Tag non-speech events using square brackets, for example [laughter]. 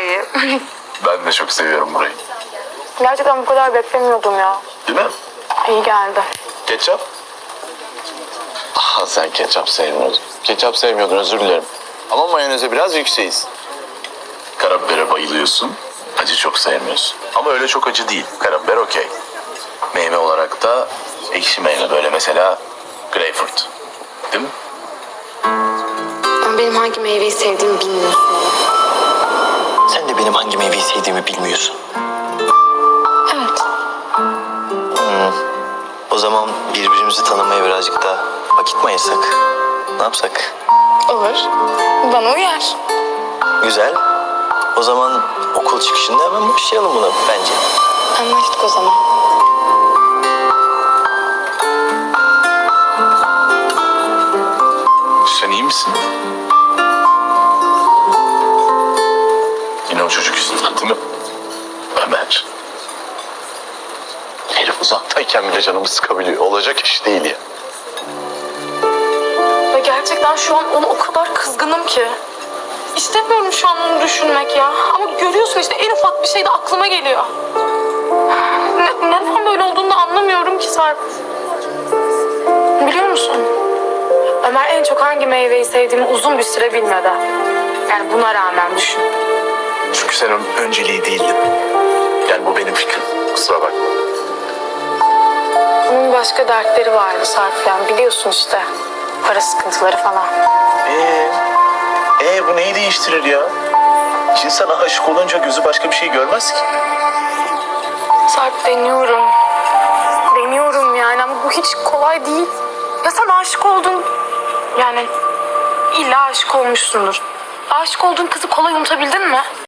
iyi. [laughs] Ben de çok seviyorum burayı. Gerçekten bu kadar beklemiyordum ya. Değil mi? İyi geldi. Ketçap? Aha sen ketçap sevmiyordun. Ketçap sevmiyordun özür dilerim. Ama mayoneze biraz yükseğiz. Karabibere bayılıyorsun. Acı çok sevmiyorsun. Ama öyle çok acı değil. Karabiber okey. Meyve olarak da ekşi meyve böyle mesela greyfurt. Değil mi? Benim hangi meyveyi sevdiğimi bilmiyorsun. Benim hangi meyveyi sevdiğimi bilmiyorsun. Evet. O zaman birbirimizi tanımaya birazcık daha vakit mi ayırsak? Ne yapsak? Olur. Bana uyar. Güzel. O zaman okul çıkışında hemen başlayalım buna bence. Anlaştık o zaman. Sen iyi misin? Çocuk yüzünden değil mi? Ömer. Herif uzaktayken bile canımı sıkabiliyor. Olacak iş değil ya. Ve gerçekten şu an ona o kadar kızgınım ki. İstemiyorum şu an onu düşünmek ya. Ama görüyorsun işte en ufak bir şey de aklıma geliyor. Ne, neden böyle olduğunu da anlamıyorum ki Sarp. Biliyor musun? Ömer en çok hangi meyveyi sevdiğimi uzun bir süre bilmedi. Yani buna rağmen düşün. Onun önceliği değildin. Yani bu benim fikrim. Kusura bakma. Onun başka dertleri vardı Sarp yani biliyorsun işte. Para sıkıntıları falan. Ee, ee bu neyi değiştirir ya? İnsana aşık olunca gözü başka bir şey görmez ki. Sarp deniyorum. Deniyorum yani ama bu hiç kolay değil. Ya sen aşık oldun. Yani illa aşık olmuşsundur. Aşık olduğun kızı kolay unutabildin mi?